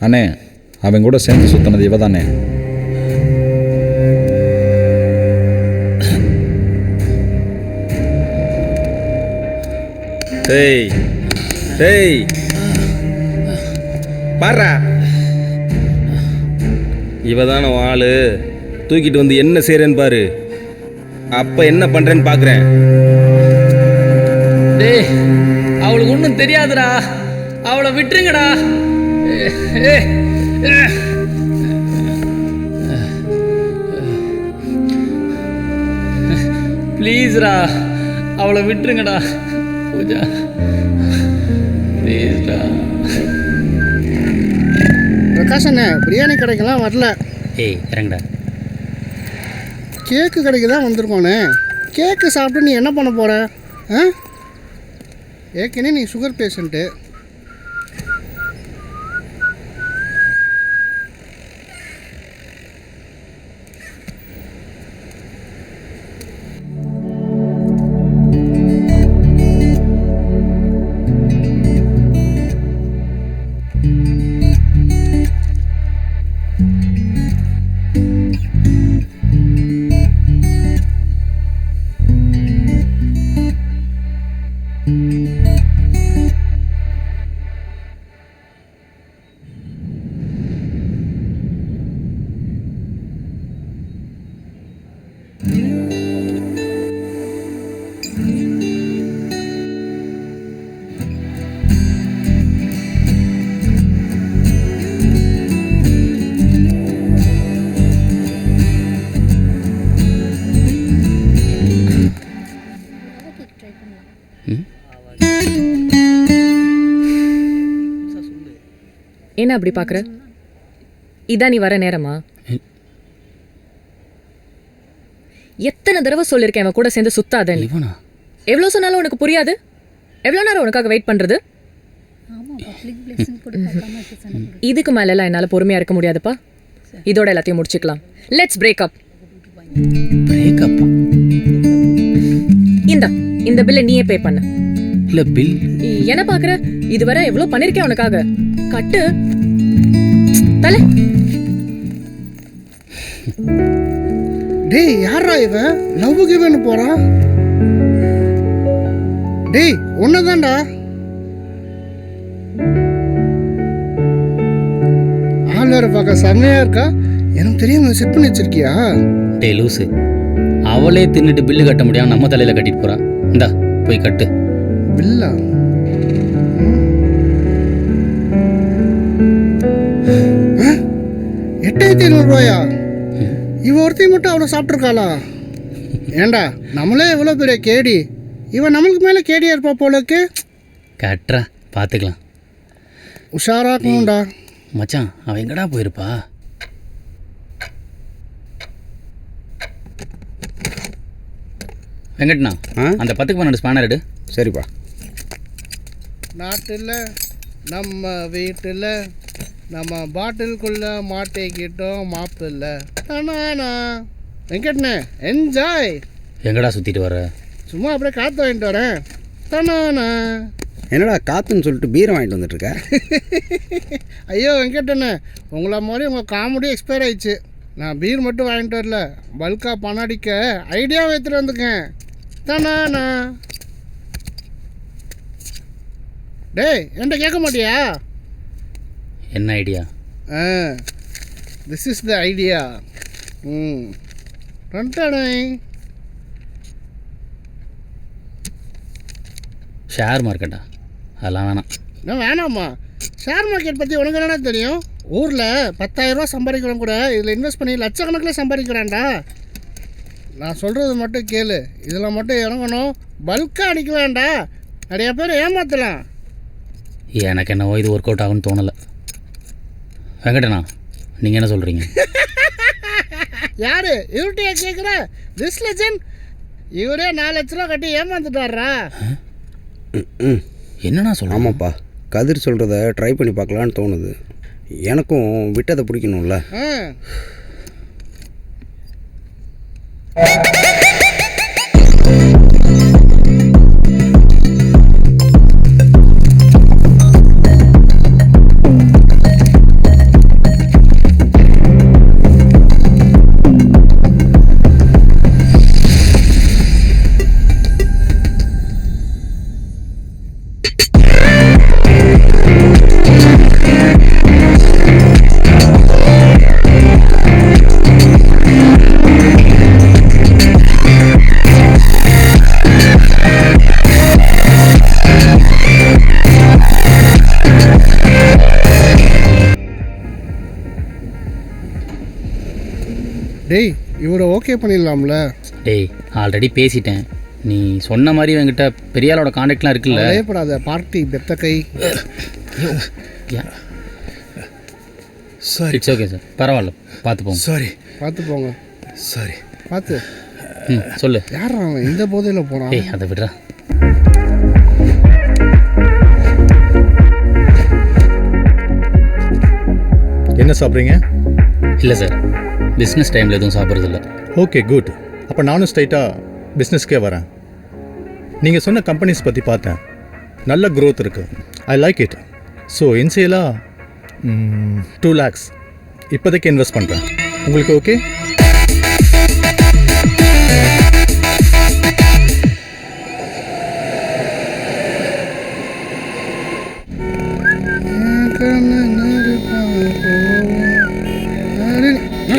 அண்ணே அவன் கூட சேர்ந்து சுத்தினது இவ தானே டேய் டேய். பாரா. இவ தானே ஆளு. தூக்கிட்டு வந்து என்ன செய்கிறேன்னு பாரு. அப்போ என்ன பண்ணுறேன்னு பார்க்குறேன் டேய் அவளுக்கு ஒன்றும் தெரியாதுடா. அவளை விட்டுருங்கடா. ப்ளீஸ்ரா அவளை விட்டுருங்கடா. பூஜா ப்ளீஸ்டா பிரகாஷ் அண்ணே பிரியாணி கடைக்கெல்லாம் வரல. ஏய் இறங்கடா. கேக்கு கடைக்கு தான் வந்திருக்கோண்ணே கேக்கு சாப்பிட்டு நீ என்ன பண்ண போற? ஆ? ஏற்கனவே நீ சுகர் பேஷண்ட்டு என்ன அப்படி பார்க்குற இதான் நீ வர நேரமா? எத்தனை தடவை சொல்லியிருக்கேன் அவன் கூட சேர்ந்து சுத்தாதன்னு. இவனா? எவ்வளோ சொன்னாலும் உனக்கு புரியாது? எவ்வளோ நேரம் உனக்காக வெயிட் பண்ணுறது இதுக்கு மேலெல்லாம் என்னால் பொறுமையாக இருக்க முடியாதுப்பா. இதோட எல்லாத்தையும் முடிச்சுக்கலாம். லெட்ஸ் பிரேக் அப் இந்த இந்த பில்லை நீயே பே பண்ணு. இல்லை பில் என்ன பார்க்குற இதுவரை எவ்வளோ பண்ணியிருக்கேன் உனக்காக. கட்டு. தலை டேய் யாரா இவன் லவ் கிவன் போறான் டேய் ஒன்னதான்டா ஆள் வேற பார்க்க செம்மையா இருக்கா? எனக்கு தெரியாம செட் பண்ணி வச்சிருக்கியா? டே லூசு. அவளே தின்னுட்டு பில்லு கட்ட முடியாம நம்ம தலையில கட்டிட்டு போறா. இந்தா போய் கட்டு. பில்லா ஆ? எட்டாயிரத்தி ஐநூறுரூவாயா இவ ஒருத்தி மட்டும் அவ்வளோ சாப்பிட்ருக்காளா ஏண்டா நம்மளே எவ்வளோ பெரிய கேடி. இவன் நம்மளுக்கு மேலே கேடியா இருப்பா போலக்கு கட்டுறா பார்த்துக்கலாம். உஷாரா இருக்கணும்டா மச்சான் அவன் எங்கடா போயிருப்பா? வெங்கட்ண்ணா அந்த பத்துக்கு பன்னெண்டு ஸ்பேனர் எடு. சரிப்பா. நாட்டில் நம்ம வீட்டில் நம்ம பாட்டிலுக்குள்ள மாட்டிக்கிட்டோம் மாப்பிள்ள. தானானா வெங்கட்ண்ணே என்ஜாய் எங்கடா சுத்திட்டு வர சும்மா அப்படியே காற்று வாங்கிட்டு வரேன். தானானா என்னடா காத்துன்னு சொல்லிட்டு பீரை வாங்கிட்டு வந்துட்டு இருக்க ஐயோ வெங்கடண்ணே உங்களை மாதிரி உங்கள் காமெடி எக்ஸ்பயர் ஆயிடுச்சு. நான் பீர் மட்டும் வாங்கிட்டு வரல. பல்காக பணம் அடிக்க ஐடியா எடுத்துட்டு வந்துக்கேன் தானானா டேய் என்கிட்ட கேட்க மாட்டியா? என்ன idea? Ah this is the idea ம். ஷேர் மார்க்கெட்டா அதெல்லாம் வேணாம். என்ன வேணாம்மா. ஷேர் மார்க்கெட் பற்றி உனக்கு என்னடா தெரியும்? ஊரில் பத்தாயிரரூவா சம்பாதிக்கிறவன் கூட இதில் இன்வெஸ்ட் பண்ணி லட்சக்கணக்கில் சம்பாதிக்கிறான்டா. நான் சொல்கிறது மட்டும் கேளு. இதில் மட்டும் இறங்கணும். பல்காக அடிக்கலாம்டா. நிறைய பேர் ஏமாற்றலாம் எனக்கு என்னவோ இது ஒர்க் அவுட் ஆகும்னு தோணலை. வெங்கடண்ணா நீங்கள் என்ன சொல்கிறீங்க யாரு? இவர்கிட்டயா கேட்குற திஸ் லெஜன் இவரே நாலு லட்ச ரூபா கட்டி ஏமாந்துட்டாரா ம் என்னண்ணா சொல்கிறோம் ஆமாப்பா கதிர் சொல்கிறத ட்ரை பண்ணி பார்க்கலான்னு தோணுது. எனக்கும் விட்டதை பிடிக்கணும்ல. டேய் இவரை ஓகே பண்ணிடலாம்ல. டேய் ஆல்ரெடி பேசிட்டேன். நீ சொன்ன மாதிரி என்கிட்ட பெரிய ஆளோட காண்டாக்ட்லாம் இருக்குல்ல. பயப்படாத பார்ட்டி பெத்த கை. சாரி இட்ஸ் ஓகே சார் பரவாயில்ல. பார்த்து போங்க. சாரி பார்த்து போங்க. சாரி பார்த்து. ம் சொல்லு. யார் அவன்? இந்த போதையில் போனான் ஏய் அதை விடுறா. என்ன சாப்பிட்றீங்க? இல்லை சார் பிஸ்னஸ் டைமில் எதுவும் சாப்பிட்றதில்ல. ஓகே குட் அப்போ நானும் ஸ்ட்ரைட்டாக பிஸ்னஸ்க்கே வரேன். நீங்கள் சொன்ன கம்பெனிஸ் பற்றி பார்த்தேன். நல்ல க்ரோத் இருக்குது ஐ லைக் இட் ஸோ இன்சியலாக டூ லேக்ஸ் இப்போதைக்கு இன்வெஸ்ட் பண்ணுறேன் உங்களுக்கு ஓகே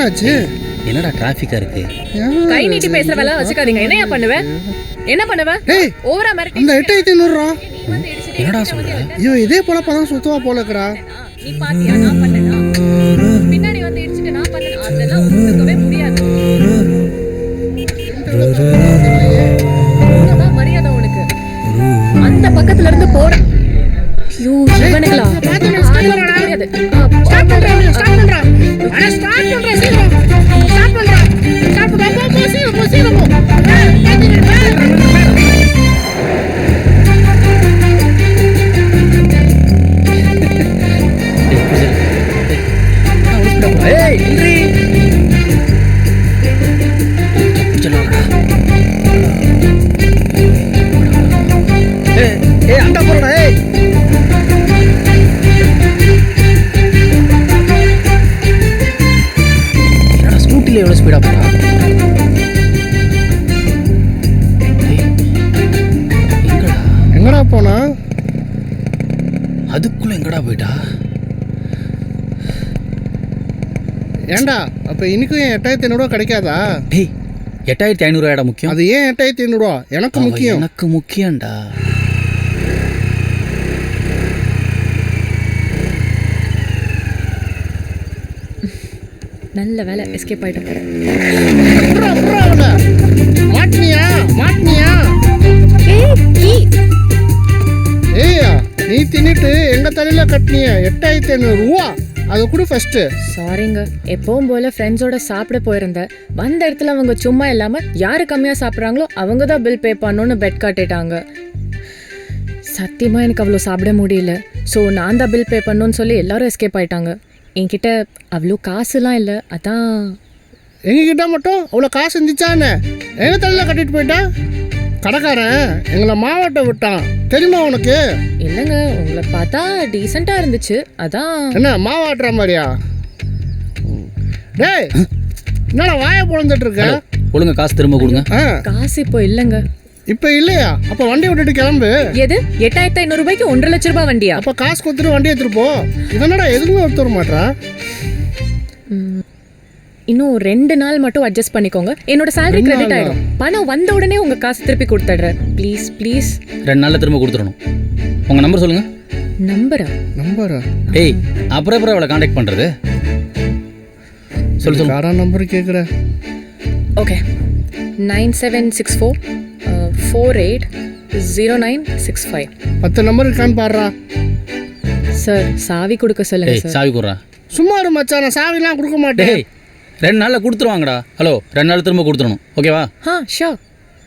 என்னாச்சு? என்னடா டிராஃபிக்காக இருக்கு? கை நீட்டி பேசுற வேலை வச்சுக்காதீங்க. என்னையா பண்ணுவ? என்ன பண்ணுவ? டேய் ஓவரா மிரட்டி அந்த எட்டாயிரத்தி ஐநூறுரூவா என்னடா சொல்ற? ஐயோ இதே போலப்பா தான் சுத்துவா போல நீ பாத்தியா? நான் பண்ணனா? பின்னாடி வந்து இடிச்சிட்டு நான் பண்ணனா? அதெல்லாம் ஒத்துக்கவே முடியாது. இவ்வளவுதான் மரியாதை உனக்கு? அந்த பக்கத்துல இருந்து போற அதுக்குள்ளே எங்கடா போயிட்டா? ஏன்டா அப்ப இன்னைக்கும் என் எட்டாயிரத்தி ஐநூறுரூவா கிடைக்காதா? டேய் எட்டாயிரத்தி ஐநூறுவாடா முக்கியம். அது ஏன் எட்டாயிரத்தி ஐநூறுரூவா எனக்கு முக்கியம். எனக்கு முக்கியம்டா. நல்ல வேலை எஸ்கேப் அவள. மாட்டினியா? மாட்டினியா? நீ தின்னுட்டு எங்க தலையில கட்டினிய? எட்டாயிரத்தி ஐநூறு ரூபா. அது கூட ஃபர்ஸ்ட் சாரிங்க எப்பவும் போல ஃப்ரெண்ட்ஸோட சாப்பிட போயிருந்தேன் வந்த இடத்துல அவங்க சும்மா இல்லாம யாரு கம்மியா சாப்பிட்றாங்களோ அவங்க தான் பில் பே பண்ணணும்னு பெட் காட்டிட்டாங்க. சத்தியமா எனக்கு அவ்வளோ சாப்பிட முடியல. ஸோ நான் தான் பில் பே பண்ணணும்னு சொல்லி எல்லாரும் எஸ்கேப் ஆயிட்டாங்க. என்கிட்ட அவ்வளோ காசுலாம் இல்லை. அதான் எங்ககிட்ட மட்டும் அவ்வளோ காசு இருந்துச்சான்னு எங்க தலையில கட்டிட்டு போயிட்டா? கடைக்காரன் எங்களை மாவட்டம் விட்டான். தெரியுமா உனக்கு? இல்லைங்க உங்களை பார்த்தா டீசெண்டாக இருந்துச்சு. அதான். என்ன மாவாட்டுற மாதிரியா? டேய் என்னடா வாயை பொழந்துட்டு இருக்க? ஒழுங்கா காசு திரும்ப கொடுங்க. ஆ. காசு இப்போ இல்லைங்க. இப்போ இல்லையா? அப்போ வண்டி விட்டுட்டு கிளம்பு. எது? எட்டாயிரத்தி ஐநூறு ரூபாய்க்கு ஒன்றரை லட்ச ரூபாய் வண்டியா? அப்போ காசு கொடுத்துட்டு வண்டி எடுத்துட்டு போ. இதனடா எதுவுமே ஒருத்தர மாட்டா இன்னும் ரெண்டு நாள் மட்டும் அட்ஜஸ்ட் பண்ணிக்கோங்க. என்னோட salary கிரெடிட் ஆயிடும் பணம் வந்த உடனே உங்க காசு திருப்பி கொடுத்துட்றேன். ப்ளீஸ் ப்ளீஸ் ரெண்டு நாளில் திரும்ப கொடுத்துடணும். உங்கள் நம்பர் சொல்லுங்கள் நம்பரா நம்பரா டேய் அப்புறம் அப்புறம் அவளை காண்டாக்ட் பண்ணுறது சொல்லு சொல்லு. யாரா நம்பர் கேட்குற okay nine seven six four four eight zero nine six five பத்து நம்பர் இருக்கான்னு பாடுறா. சார் சாவி கொடுக்க சொல்லுங்க சார் சாவி கொடுறா. சும்மா இரு மச்சான் நான் சாவிலாம் கொடுக்க மாட்டேன். ரெண்டு நாளில் கொடுத்துருவாங்கடா. ஹலோ ரெண்டு நாள் திரும்ப கொடுத்துடணும். ஓகேவா ஆ ஷோர்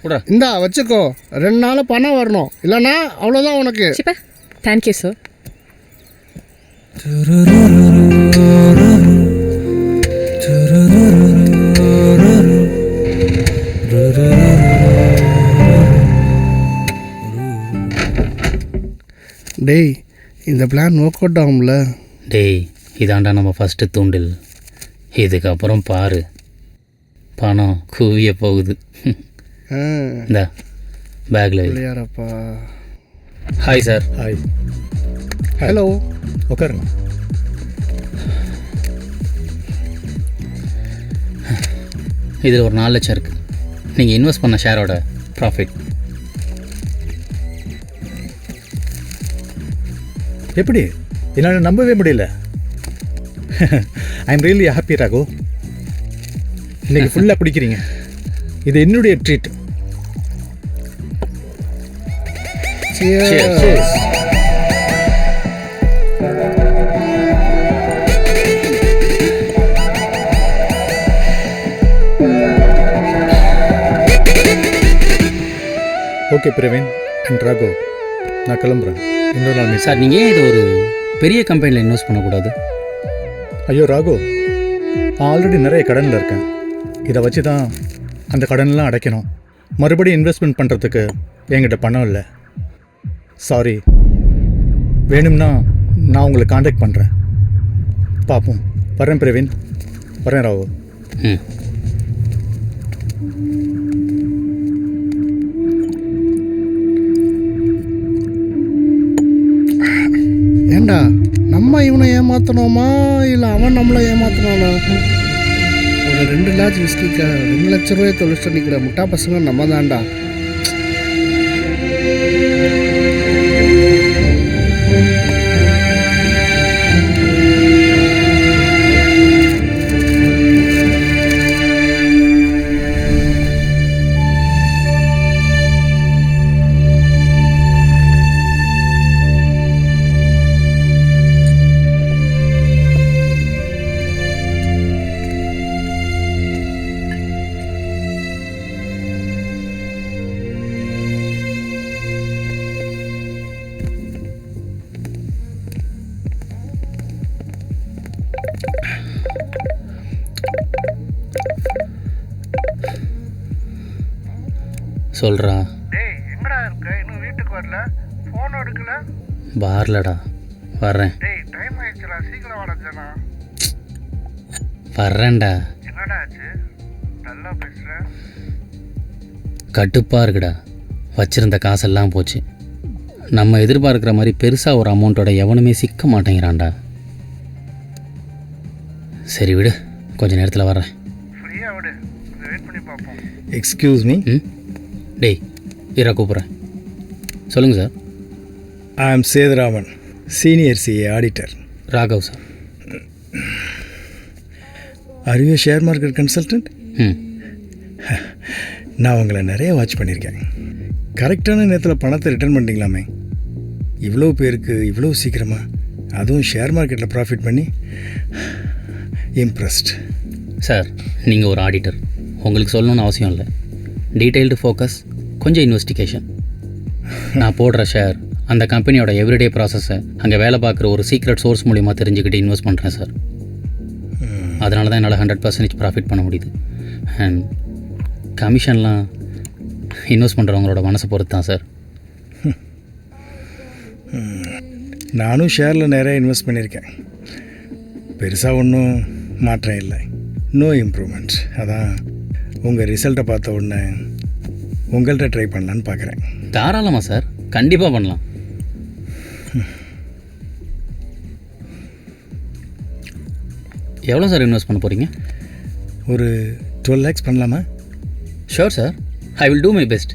கொடுறா. இந்தா வச்சுக்கோ. ரெண்டு நாள் பணம் வரணும். இல்லைன்னா அவ்வளோதான் உனக்கு. சிப்பா தேங்க்யூ சார் டேய் இந்த பிளான் ஒர்க் அவுட் ஆகும்ல. டேய் இதாண்டா நம்ம ஃபஸ்ட்டு தூண்டில். இதுக்கப்புறம் பாரு. பணம் குவிய போகுது. இந்த பேக்கில் பிள்ளையாரப்பா ஹாய் சார் ஹாய் ஹலோ உட்காருங்க. இதில் ஒரு நாலு லட்சம் இருக்குது நீங்கள் இன்வெஸ்ட் பண்ண ஷேரோட ப்ராஃபிட் எப்படி? என்னால் நம்பவே முடியல. I am really happy Raghu இன்னைக்கு ஃபுல்லாக குடிக்கிறீங்க. இது என்னுடைய treat. Okay Praveen and Rago நான் கிளம்புறேன். இன்னொரு நாள் சார் நீங்கள் ஏன் இது ஒரு பெரிய கம்பெனியில் இன்வெஸ்ட் பண்ணக்கூடாது? ஐயோ ராகோ நான் ஆல்ரெடி நிறைய கடனில் இருக்கேன். இதை வச்சு தான் அந்த கடன்லாம் அடைக்கணும். மறுபடியும் இன்வெஸ்ட்மெண்ட் பண்ணுறதுக்கு என்கிட்ட பணம் இல்லை. சாரி வேணும்னா நான் உங்களை காண்டாக்ட் பண்ணுறேன் பார்ப்போம் வரேன் பிரவீன். வரேன் ராகோ. ம். ஏண்டா? நம்ம இவனை ஏமாத்தணுமா? இல்லை அவன் நம்மளை ஏமாத்தணும்னா ஒரு ரெண்டு லாட்ச் விஸ்கிக்கு ரெண்டு லட்ச ரூபாய் தொழில் நிற்கிற முட்டா பசங்க நம்ம தான்டா சொல்கிறா டேய் எங்கடா இருக்க? இன்னும் வீட்டுக்கு வரல. ஃபோன் எடுக்கல. வரலடா. வர்றேன். டேய் டைம் ஆயிடுச்சுடா. சீக்கிரம் வாடா ஜனா. வர்றேன்டா. என்னடா ஆச்சு? நல்லா பேசுற. கடுப்பாக இருக்குடா. வச்சிருந்த காசெல்லாம் போச்சு. நம்ம எதிர்பார்க்குற மாதிரி பெருசாக ஒரு அமௌண்ட்டோட எவனுமே சிக்க மாட்டேங்கிறான்டா. சரி விடு. கொஞ்ச நேரத்தில் வர்றேன். ஃப்ரீயா விடு. கொஞ்சம் வெயிட் பண்ணி பார்ப்போம். எக்ஸ்கியூஸ் ம்? டேய் இரா கூப்பிட்றேன். சொல்லுங்கள் sir. I am Sethuraman senior CA auditor Raghav sir. Are you share market consultant ம். நான் உங்களை நிறைய வாட்ச் பண்ணியிருக்கேன். கரெக்டான நேரத்தில் பணத்தை ரிட்டர்ன் பண்ணிட்டீங்களாமே. இவ்வளோ பேருக்கு இவ்வளோ சீக்கிரமா அதுவும் ஷேர் மார்க்கெட்டில் ப்ராஃபிட் பண்ணி இம்ப்ரெஸ்ட் சார் நீங்கள் ஒரு ஆடிட்டர் உங்களுக்கு சொல்லணும்னு அவசியம் இல்லை. டீட்டெயில்டு ஃபோக்கஸ் கொஞ்சம் இன்வெஸ்டிகேஷன். நான் போடுற ஷேர் அந்த கம்பெனியோட எவ்ரிடே ப்ராசஸை அங்கே வேலை பார்க்குற ஒரு சீக்ரெட் சோர்ஸ் மூலிமா தெரிஞ்சுக்கிட்டு இன்வெஸ்ட் பண்ணுறேன் சார். அதனால தான் என்னால் ஹண்ட்ரட் பர்சன்டேஜ் ப்ராஃபிட் பண்ண முடியுது. அண்ட் கமிஷன்லாம் இன்வெஸ்ட் பண்ணுறவங்களோட மனசை பொறுத்து தான் சார் நானும் ஷேரில் நிறைய இன்வெஸ்ட் பண்ணியிருக்கேன். பெருசாக ஒன்றும் மாற்றம் இல்லை. நோ இம்ப்ரூவ்மெண்ட் அதான் உங்கள் ரிசல்ட்டை பார்த்த உடனே உங்கள்கிட்ட ட்ரை பண்ணலான்னு பார்க்குறேன் தாராளமாக சார். கண்டிப்பாக பண்ணலாம். எவ்வளோ சார் இன்வெஸ்ட் பண்ண போகிறீங்க ஒரு டுவெல் லேக்ஸ் பண்ணலாமா? Sure sir I will do my best